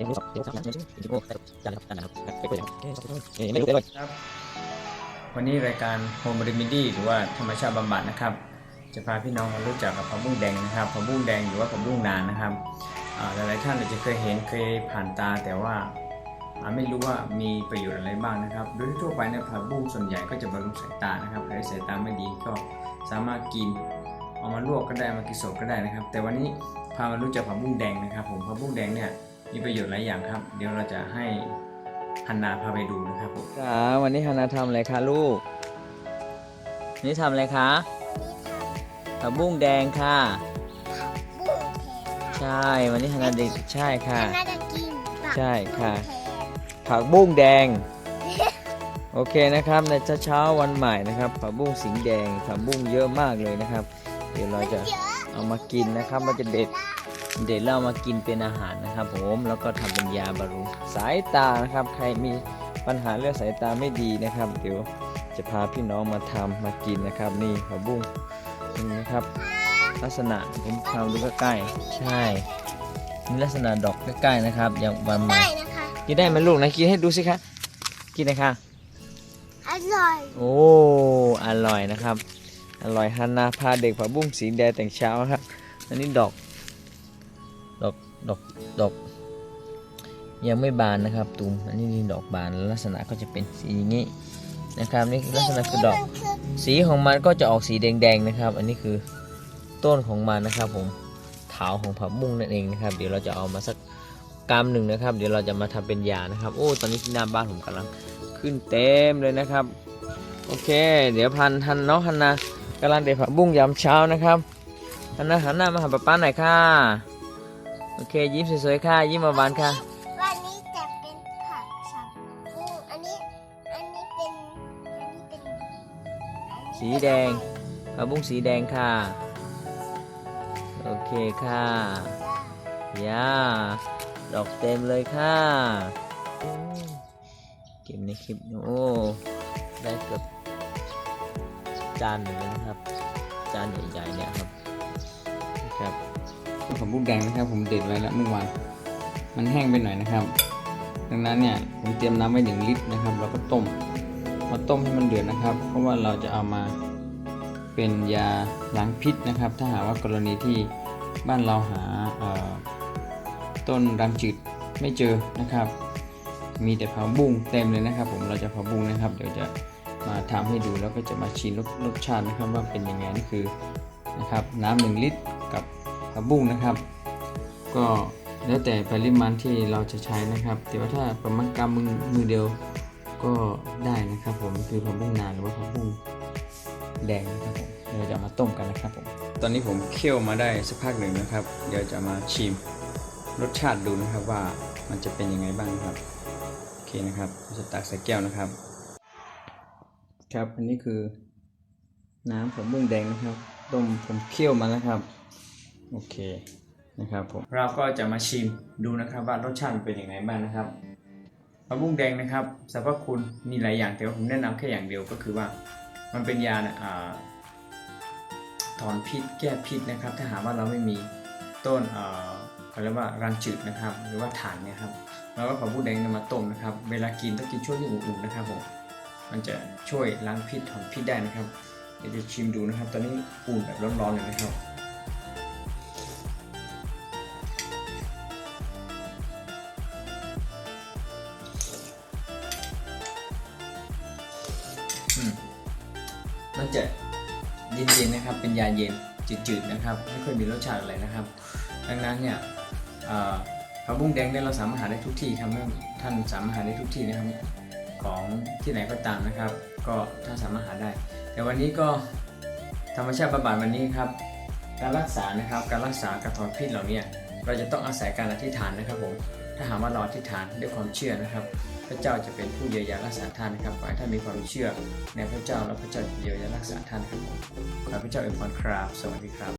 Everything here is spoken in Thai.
ดี๋ยวรู้สับเดี๋ยวสับนะเดี๋ยวสิโอ้จานนะครับจานนะครับไปคุยกันไม่รู้เลยครับ วันนี้รายการ Home Remedy หรือว่าธรรมชาติบำบัดนะครับ จะพาพี่น้องมารู้จักกับผักบุ้งแดงนะครับผักบุ้งแดงหรือว่าผักบุ้งนานนะครับอ่าหลายๆท่านอาจจะเคยเห็นเคยผ่านตาแต่ว่าไม่รู้ว่ามีประโยชน์อะไรบ้างนะครับ โดยทั่วไปเนี่ยผักบุ้งส่วนใหญ่ก็จะบำรุงสายตานะครับใครสายตาไม่ดีก็สามารถกินเอามาลวกก็ได้มากินสดก็ได้นะครับ แต่วันนี้พามารู้จักผักบุ้งแดงนะครับ ผมผักบุ้งแดงเนี่ย มีประโยชน์หลายอย่างครับ เดี๋ยวเราจะให้ฮันนาพาไปดูนะครับผมครับวันนี้ฮานาทำอะไรคะลูก นี่ทำอะไรคะผักบุ้งแดงค่ะบุ้งใช่วันนี้ฮานาเด็กใช่แทค่ะนน่าจะกินผักใช่ค่ะแทนผักบุ้งแดง โอเคนะครับในเช้าๆวันใหม่นะครับ ผักบุ้งสีแดงผักบุ้งเยอะมากเลยนะครับ เดี๋ยวเราจะเอามากินนะครับเราจะเด็ด เด็ดแล้วเอามากินเป็นอาหารนะครับผมแล้วก็ทำเป็นยาบำรุงสายตานะครับ ใครมีปัญหาเรื่องสายตาไม่ดีนะครับ เดี๋ยวจะพาพี่น้องมาทำมากินนะครับ นี่ผักบุ้งนี่นะครับ ลักษณะผมทำดูใกล้ๆใช่มีลักษณะดอกใกล้ๆนะครับ อย่างวันใหม่ได้นะคะกินได้ไหมลูกนะกินให้ดูสิคะกินนะคะอร่อยโอ้อร่อยนะครับ อร่อยฮันนาพาเด็กผักบุ้งสีแดงแต่งเช้าครับ อันนี้ดอก ดอกดอกดอกยังไม่บานนะครับตูมอันนี้นี่ดอกบานลักษณะก็จะเป็นสีอย่างนี้นะครับนี่ลักษณะคือดอก สีของมันก็จะออกสีแดงๆนะครับ อันนี้คือต้นของมันนะครับ ผมเถาของผักบุ้งนั่นเองนะครับ เดี๋ยวเราจะเอามาสักกำหนึ่งนะครับ เดี๋ยวเราจะมาทำเป็นยานะครับ โอ้ตอนนี้ที่หน้าบ้านผมกำลังขึ้นเต็มเลยนะครับ โอเค เดี๋ยวพันทันน้องฮันนากำลังเด็ดผักบุ้งยามเช้านะครับฮันนาหันหน้ามาหาป้าป้าหน่อยค่ะ โอเค ยิ้มสวยๆค่ะ ยิ้มหวานๆค่ะ วันนี้จะเป็นผักสับบุ้งอันนี้ อันนี้เป็น อันนี้เป็นอันนี้สีแดงผักบุ้งสีแดงค่ะ โอเคค่ะย่าดอกเต็มเลยค่ะอืมเก็บในคลิปโอ้ได้เกือบจานหนึ่งแล้วนะครับ จานใหญ่ๆเนี่ยครับนะครับ ผมบุ้งแดงนะครับ ผมเด็ดไว้แล้วเมื่อวานมันแห้งไปหน่อยนะครับ ดังนั้นเนี่ยผมเตรียมน้ำไว้หนึ่งลิตรนะครับ แล้วก็ต้มมาต้มให้มันเดือดนะครับ เพราะว่าเราจะเอามาเป็นยาล้างพิษนะครับ ถ้าหากว่ากรณีที่บ้านเราหาต้นรำจืดไม่เจอนะครับ มีแต่ผักบุ้งเต็มเลยนะครับ ผมเราจะผักบุ้งนะครับ เดี๋ยวจะมาทำให้ดูแล้วก็จะมาชิมรสรสชาตินะครับว่าเป็นยังไงนี่คือนะครับน้ำหนึ่งลิตรกับ ผักบุ้งนะครับ ก็แล้วแต่ปริมาณที่เราจะใช้นะครับ แต่ว่าถ้าประมาณกำมือมือเดียวก็ได้นะครับ ผมคือผักบุ้งนานหรือว่าผักบุ้งแดงนะครับผมเดี๋ยวเราจะเอามาต้มกันนะครับผมตอนนี้ผมเคี่ยวมาได้สักพักหนึ่งนะครับ เดี๋ยวจะมาชิมรสชาติดูนะครับว่ามันจะเป็นยังไงบ้างนะครับโอเคนะครับจะตักใส่แก้วนะครับ ครับอันนี้คือน้ำผักบุ้งแดงนะครับต้มผมเคี่ยวมาแล้วครับ โอเคนะครับผมเราก็จะมาชิมดูนะครับว่ารสชาติมันเป็นยังไงบ้างนะครับผักบุ้งแดงนะครับสรรพคุณมีหลายอย่างแต่ว่าผมแนะนำแค่อย่างเดียวก็คือว่า มันเป็นยานะถอนพิษแก้พิษนะครับ ถ้าหากว่าเราไม่มีต้นเอ่อเขาเรียกว่ารังจืดนะครับ หรือว่าถ่านเนี่ยครับเราก็ผักบุ้งแดงนี่ยมาต้มนะครับ เวลากินต้องกินช่วงที่อุ่นๆนะครับผมมันจะช่วยล้างพิษถอนพิษได้นะครับเดี๋ยวจะชิมดูนะครับ ตอนนี้อุ่นแบบร้อนๆเลยนะครับ มันจะเย็นๆนะครับ เป็นยาเย็นจืดๆนะครับ ไม่ค่อยมีรสชาติอะไรนะครับ ดังนั้นเนี่ยเอ่อผักบุ้งแดงเนี่ยเราสามารถหาได้ทุกที่ครับไม่ท่านสามารถหาได้ทุกที่นะครับของที่ไหนก็ตามนะครับ ก็ถ้านสามารถหาได้ แต่วันนี้ก็ธรรมชาติบำบัดวันนี้ครับ การรักษานะครับ การรักษาการถอนพิษเหล่านี้เราจะต้องอาศัยการอธิษฐานนะครับผม ถ้าหากว่าเราอธิษฐานด้วยความเชื่อนะครับ พระเจ้าจะเป็นผู้เยียวยารักษาท่านนะครับขอให้ท่านมีความเชื่อในพระเจ้าและพระเจ้าเยียวยารักษาท่านครับผมขอพระเจ้าอวยพรครับ สวัสดีครับ